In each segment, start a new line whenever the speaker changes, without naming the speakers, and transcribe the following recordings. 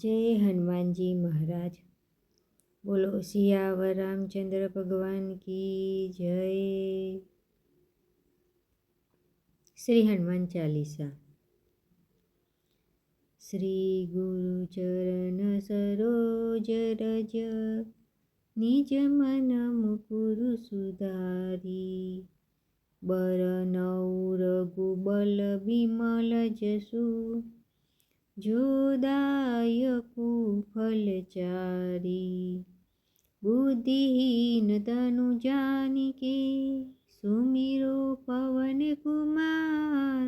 જય હનુમાનજી મહારાજ. બોલો સિયાવર રામચંદ્ર ભગવાન કી જય. શ્રી હનુમાન ચાલીસા. શ્રી ગુરુ ચરણ સરોજ રજ, નિજ મન મુકુરુ સુધારી. બર નૌ રઘુબલ વિમલ જસુ જોદાયકુ ફલચારી બુદ્ધિહીન તનુ જાનિકે સુમિરો પવન કુમાર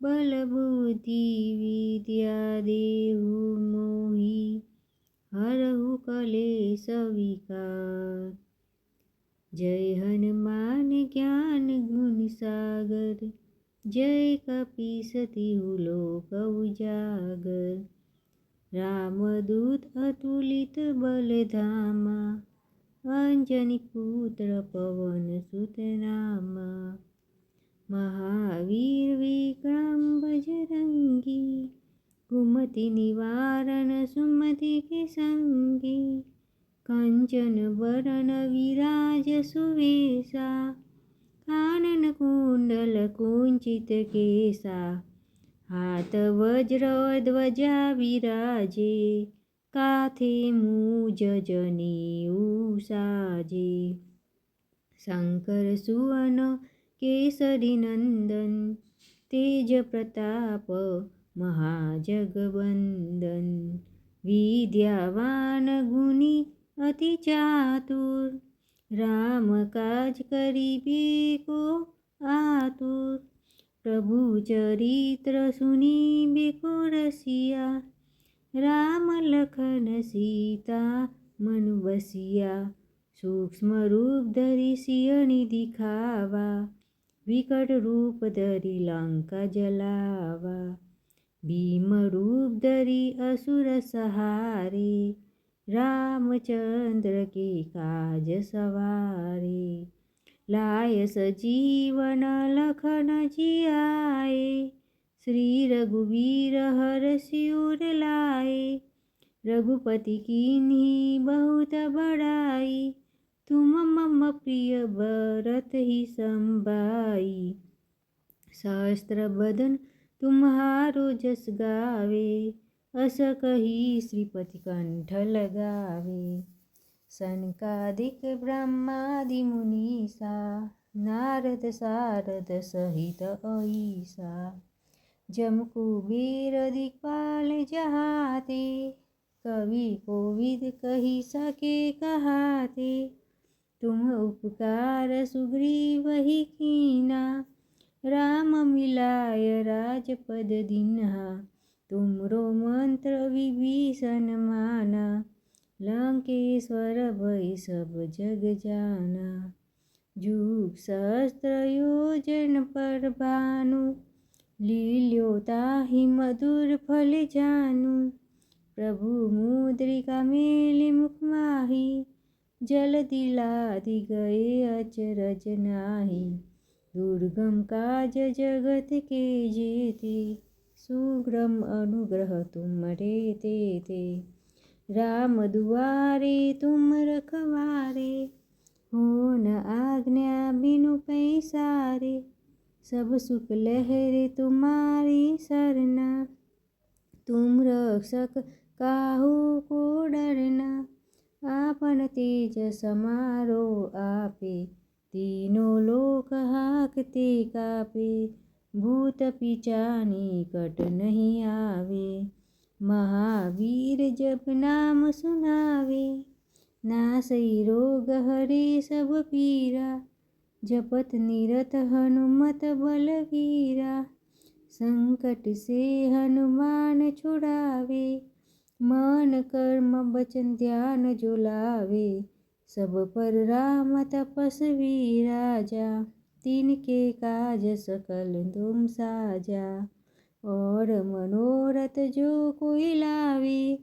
બલ બુદ્ધિ વિદ્યા દેહુ મોહી હરહુ કલેશ વિકાર જય હનુમાન જ્ઞાન ગુણ સાગર જય કપિસતી લોક ઉજાગર. રામદૂત અતુલિત બલધામા. અંજની પુત્ર પવન સુતનામા મહાવીર વિક્રમ બજરંગી. કુમતિ નિવારણ સુમતિ કે સંગી કંચન વરણ વિરાજ સુવેશા. કાનન કુંડલ કુંચિત કેસા. હાથ વજ્ર ધ્વજા વિરાજે કાથે મુજ જની ઉસાજે. શંકર સુવન કેસરી નંદન, તેજ પ્રતાપ મહાજગવંદન. વિદ્યાવાન ગુની અતિ ચાતુર राम काज करिबे को आतुर। प्रभु चरित्र सुनी को रसिया। राम लखन सीता मन बसिया। सूक्ष्म रूप धरि सियनि दिखावा विकट रूप धरी लंका जलावा। भीम रूप धरी असुर सहारे। रामचंद्र की काज सवारे। लाय सजीवन लखन जियाए, श्री रघुवीर हर सिर लाए। रघुपति कीन्ही बहुत बड़ाई, तुम मम प्रिय भरत ही संबाई सहस्त्र बदन तुम्हारो जस गावे अस कही श्रीपति कंठ लगावे। सनकादिक ब्रह्मादि मुनीसा, नारद सारद सहित ऐसा जम कुबेर दिक्पाल जहाते, कवि कोविद कही सके कहाते। तुम उपकार सुग्रीव ही कीना, राम मिलाय राजपद दिन्हा। तुमरो मंत्र विभीषण माना, लंकेश्वर भय सब जग जाना। जुग सहस्त्र योजन पर भानु, लील्यो ताहि मधुर फल जानू। प्रभु मुद्रिका मेलि मुख माही, जल दिलादि गए अचरज नाही। दुर्गम काज जगत के जेते। सुग्रम अनुग्रह तुम रे ते ते राम दुआरे तुम रखवारे हो न आज्ञा बिनु पैसारे सब सुख लहरे तुम्हारी सरना तुम रक्षक काहू को डरना आपन तेज समारो आपे तीनों लोक हाकते कापे भूत पिचानी कट नहीं आवे। महावीर जब नाम सुनावे। नासई रोग हरे सब पीरा। जपत निरत हनुमत बलवीरा। संकट से हनुमान छुड़ावे। मन कर्म बचन ध्यान जो लावे। सब पर राम तपस्वी राजा। तिनके काज सकल तुम साजा। और मनोरथ जो कोई लावे,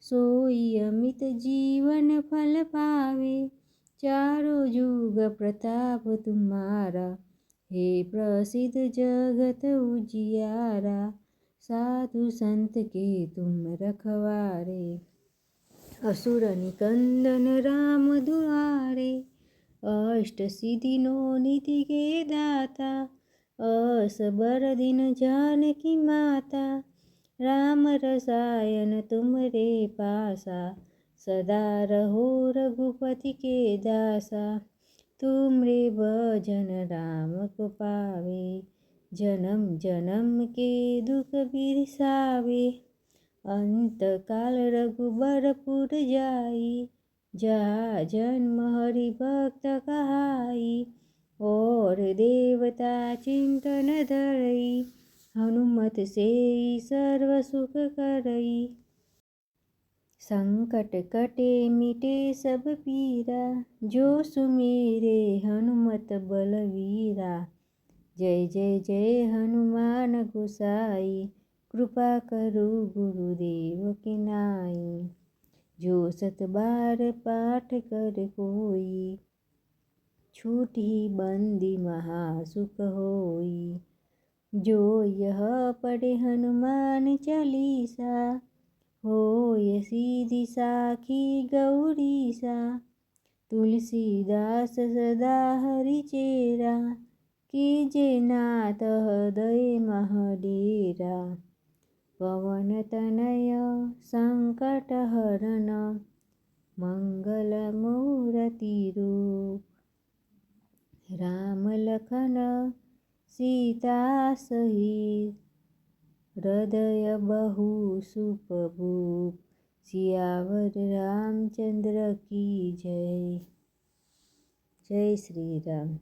सोई अमित जीवन फल पावे। चारों युग प्रताप तुम्हारा, हे प्रसिद्ध जगत उजियारा। साधु संत के तुम रखवारे, असुर निकंदन राम दुआरे। निधि के दाता, असबर दिन जानकी माता। राम रसायन तुमरे पासा, सदा रहो रघुपति के दासा। तुमरे भजन राम को पावे, जन्म जन्म के दुख बिरसावे। अंत काल रघुबरपुर जाई जहाँ जन्म हरि भक्त कहाई, और देवता चिंतन धरई, हनुमत से सर्व सुख करई। संकट कटे मिटे सब पीरा, जो सुमेरे हनुमत बलवीरा। जय जय जय हनुमान गोसाई, कृपा करो गुरुदेव के नाई। सत बार पाठ कर कोई। छूटी बंदी महासुख होई। जो यह पढ़े हनुमान चालीसा, होय सीधी साखी गौरीसा। तुलसीदास सदा हरि हरिचेरा कीजे नाथ हृदय महडेरा पवन तनय संकट हरण मंगल मूर्ति रूप राम लखन सीता सहित हृदय बहु सुपभूप सियावर रामचंद्र की जय जय श्री राम